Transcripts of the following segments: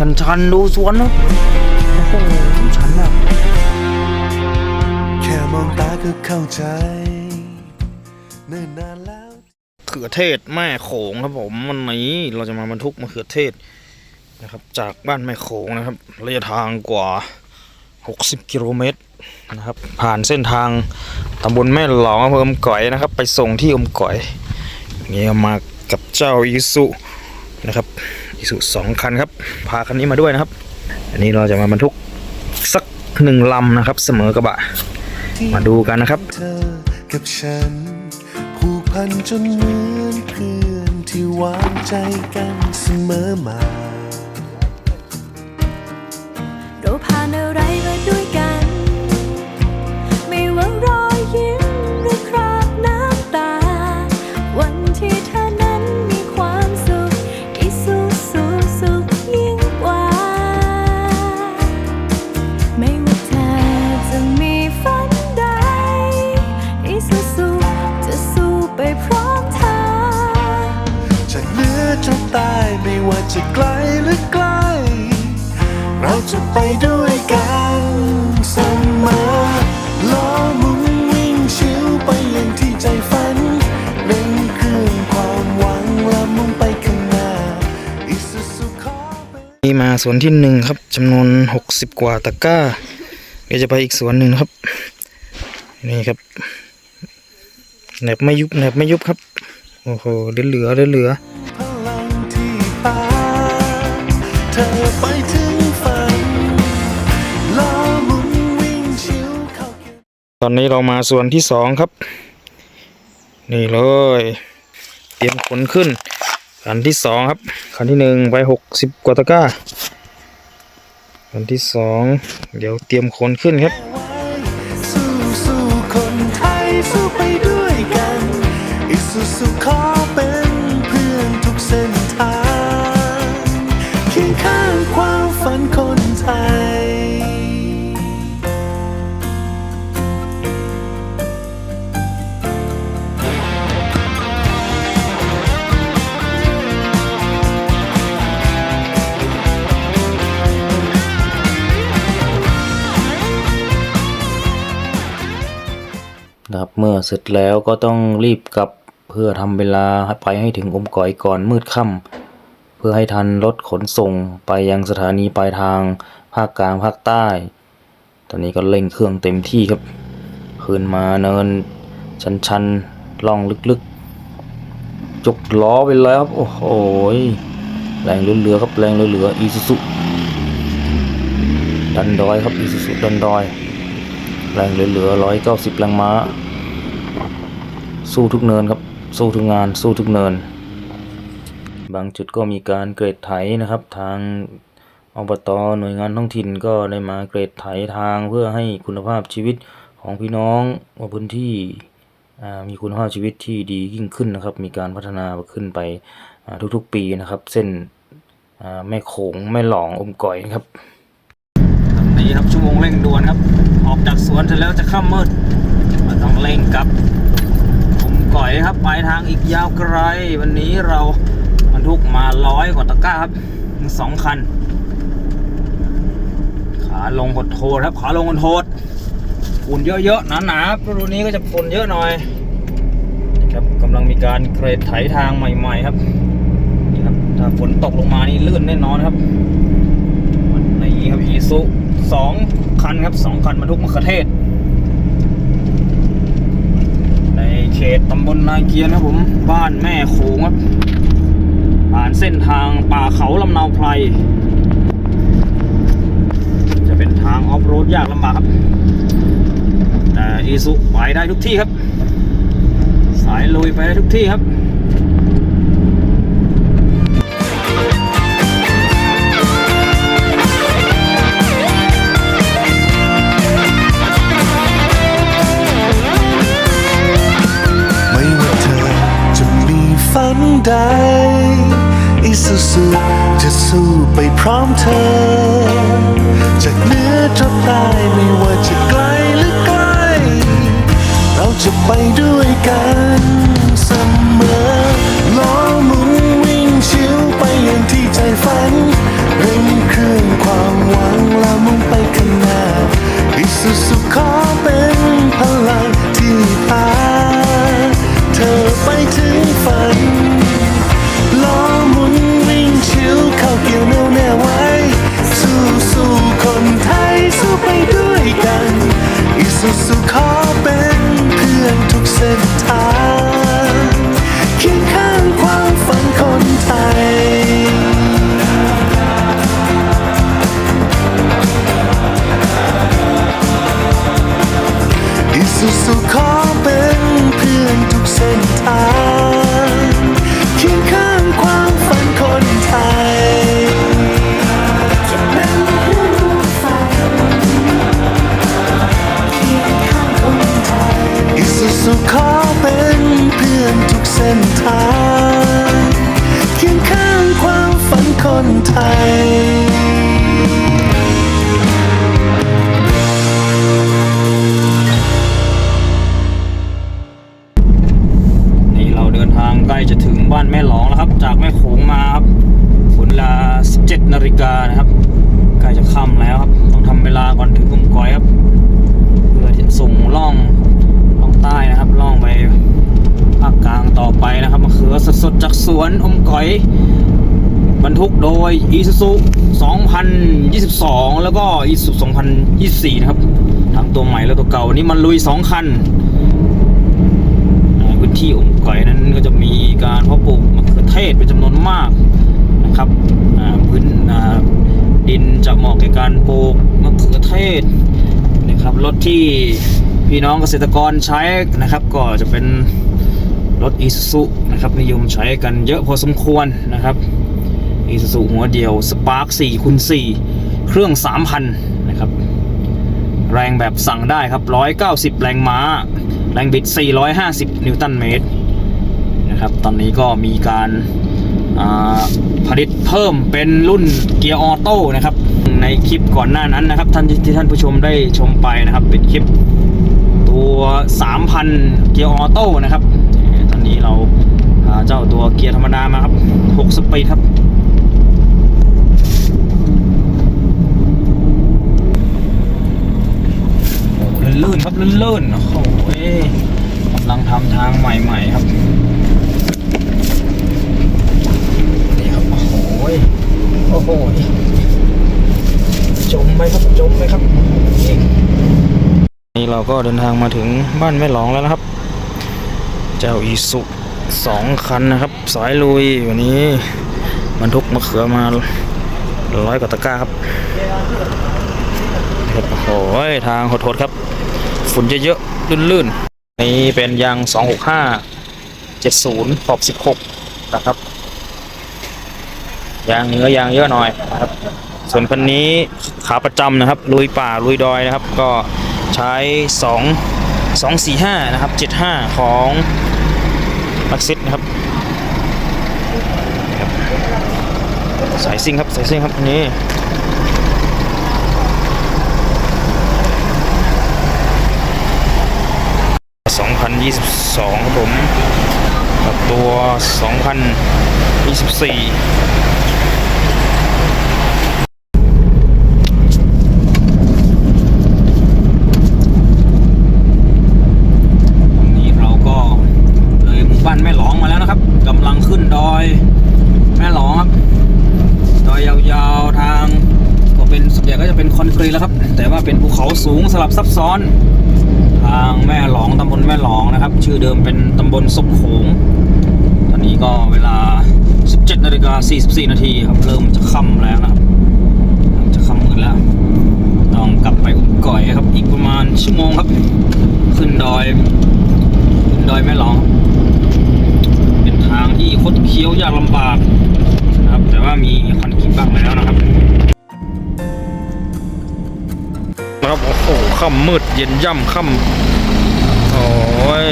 ชันชันๆ ดูสวนนะโอ้โหชันมากแค่มองตาก็เข้าใจเนิ่นนานแล้วมะเขือเทศแม่โขงครับผมวันนี้เราจะมาบรรทุกมะเขือเทศนะครับ จากบ้านแม่โขงนะครับระยะทางกว่า 60 กิโลเมตรนะครับ ผ่านเส้นทางตำบลแม่หลองอำเภออมก๋อยนะครับ ไปส่งที่อมก๋อยนี่มากับเจ้าอีสุ นะครับอีสุสองคันครับ พาคันนี้มาด้วยนะครับ อันนี้เราจะมาบรรทุกสักหนึ่งลำนะครับ เสมอกระบะ มาดูกันนะครับเธอกับฉันผูกพันจนเหมือนเพื่อนที่วางใจกันเสมอมาเรา จะไกลหรือใกล้เราจะไปด้วยกันเสมอล้อมุนวิ่งชิวไปอย่างที่ใจฝันเร่งเครื่องความหวังและมุ่งไปข้างหน้าอิสุสุขอเป็นนี่มาสวนที่หนึ่งครับจำนวน 60 กว่าตะกร้า เดี๋ยวจะไปอีกสวนหนึ่งนะครับ นี่ครับแหนบไม่ยุบแหนบไม่ยุบครับ โอ้โหเหลือเหลือเหลือ เธอไปถึงฝันล้อหมุนวิ่งชิวเข้าเคียงตอนนี้เรามาสวนที่สองครับ นี่เลย เตรียมขนขึ้นคันที่สองครับคันที่หนึ่งไปหกสิบกว่าตะกร้าคันที่สองเดี๋ยวเตรียมขนขึ้นครับไว้สู้สู้คนไทยสู้ไปด้วยกันอิสุสุขอ เมื่อเสร็จแล้วก็ต้องรีบกลับเพื่อทำเวลาไปให้ถึงอมก๋อยก่อนมืดค่ำเพื่อให้ทันรถขนส่งไปยังสถานีปลายทางภาคกลางภาคใต้ ตอนนี้ก็เร่งเครื่องเต็มที่ครับขึ้นมาเนินชันๆล่องลึกๆ จกล้อไปแล้วครับ โอ้โหแรงเหลือๆครับแรงเหลือๆอีซูซุดันดอยครับอีซูซุดันดอย แรงเหลือๆร้อยเก้าสิบแรงม้า สู้ทุกเนินครับ สู้ทุกงาน สู้ทุกเนิน บางจุดก็มีการเกรดไถนะครับ ทางอบตหน่วยงานท้องถิ่นก็ได้มาเกรดไถทางเพื่อให้คุณภาพชีวิตของพี่น้องในพื้นที่มีคุณภาพชีวิตที่ดียิ่งขึ้นนะครับ มีการพัฒนาขึ้นไปทุกๆปีนะครับ เส้นแม่โขงแม่หลองอมก่อยครับนี่ครับชั่วโมงเร่งด่วนครับ ออกจากสวนเสร็จแล้วจะค่ำมืดเราต้องเร่งกลับ ก่อยครับปลายทางอีกยาวไกล วันนี้เราบรรทุกมาร้อยกว่าตะกร้าครับสองคัน ขาลงหดโทษครับ ขาลงหดโทษฝุ่นเยอะๆหนาๆฤดูนี้ก็จะฝุ่นเยอะหน่อยนะครับกำลังมีการเกรดไถทางใหม่ๆครับนี่ครับถ้าฝนตกลงมานี่ลื่นแน่นอนครับนี่ครับอีซุสองคันครับสองคันบรรทุกมะเขือเทศ ในเขตตำบลนาเกียนครับผม บ้านแม่โขงครับ ผ่านเส้นทางป่าเขาลำเนาไพร จะเป็นทางออฟโรดยากลำบากครับ แต่อีซุไปได้ทุกที่ครับ สายลุยไปได้ทุกที่ครับ ไป ม่หลองแล้วครับ จากแม่โขงมาครับเวลา 17นาฬิกานะครับใกล้จะค่ำแล้วครับ ต้องทำเวลาก่อนถึงกุมก้อยครับเพื่อจะส่งล่องล่องใต้นะครับล่องไปภาคกลางต่อไปนะครับมะเขือสดๆจากสวนอมก๋อยบรรทุกโดย Isuzu 2022 แล้วก็ Isuzu 2024 นะครับทั้งตัวใหม่และตัวเก่าวันนี้มันลุย 2 คัน ที่อมก๋อยนั้นก็จะมีการเพาะปลูกมะเขือเทศเป็นจำนวนมากนะครับพื้นดินจะเหมาะแก่การปลูกมะเขือเทศนะครับรถที่พี่น้องเกษตรกรใช้นะครับ ก็จะเป็นรถอีซูซุนะครับนิยมใช้กันเยอะพอสมควรนะครับอีซูซุหัวเดียวสปาร์ค4คูณ4เครื่อง 3,000 นะครับ แรงแบบสั่งได้ครับ 190 แรงม้า แรงบิด 450 นิวตันเมตรนะครับ ตอนนี้ก็มีการาผลิตเพิ่มเป็นรุ่นเกียร์ออโต้นะครับ ในคลิปก่อนหน้านั้นนะครับ ท่านที่ท่านผู้ชมได้ชมไปนะครับ เป็นคลิปตัว 3,000 เกียร์ออโต้นะครับ ตอนนี้เราอ่าเจ้าตัวเกียร์ธรรมดามาครับ 6 สปีดครับลื่นๆครับลื่นๆโอ้โห ทำทางใหม่ ๆ ครับนี่ครับ โอ้โหโอ้โหจมไปครับจมไปครับนี่เราก็เดินทางมาถึงบ้านแม่หลองแล้วนะครับ เจ้าอีสุสองคันนะครับ สายลุยวันนี้บรรทุกมะเขือมาร้อยกว่าตะกร้าครับโอ้โหทางหดๆครับ ฝุ่นเยอะๆลื่นๆ นี่เป็นยาง 265 70 ขอบ 16 นะครับ ยางเนื้อยางเยอะหน่อยนะครับ ส่วนคันนี้ขาประจำนะครับ ลุยป่าลุยดอยนะครับ ก็ใช้ 2 245 นะครับ 75 ของลักซิสนะครับสายซิ่งครับสายซิ่งครับคันนี้ 2022 ครับผมกับตัว 2024ตอนนี้เราก็เลยหมู่บ้านแม่หลองมาแล้วนะครับกำลังขึ้นดอยแม่หลองดอยยาวๆทางก็เป็นส่วนใหญ่ก็จะเป็นคอนกรีตแล้วครับ แต่ว่าเป็นภูเขาสูงสลับซับซ้อน ทางแม่หลองตำบลแม่หลองนะครับ ชื่อเดิมเป็นตำบลศพโขงตอนนี้ก็เวลา 17นาฬิกา44นาทีครับเริ่มจะค่ำแล้วนะครับจะค่ำมืดแล้ว ต้องกลับไปอุ้มก่อยครับ อีกประมาณชั่วโมงครับ ขึ้นดอยขึ้นดอยแม่หลอง เป็นทางที่คดเคี้ยวยากลำบากนะครับ แต่ว่ามีคอนกรีตบ้างแล้วนะครับ นะครับ โอ้โหค่ำมืดเย็นย่ำค่ำโอ้ย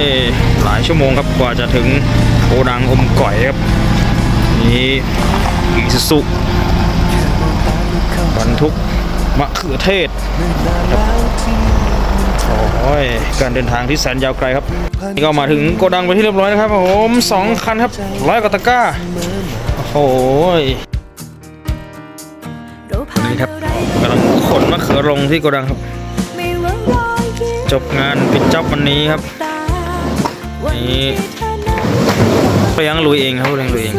หลายชั่วโมงครับกว่าจะถึงโกดังอมก่อยครับ นี่อีซูซุบรรทุกมะเขือเทศโอ้ยการเดินทางที่แสนยาวไกลครับ นี่ก็มาถึงโกดังไปนที่เรียบร้อยนะครับผมสองคันครับร้อยกว่าตะกร้า โอ้ยเราผ่านนี่ครับอะไรกำลังขนมะเขือลงที่โกดังครับไม่ว่า จบงานปิดจ็อบวันนี้ครับนี่เลี้ยงลุยเองครับเลี้ยงลุยเอง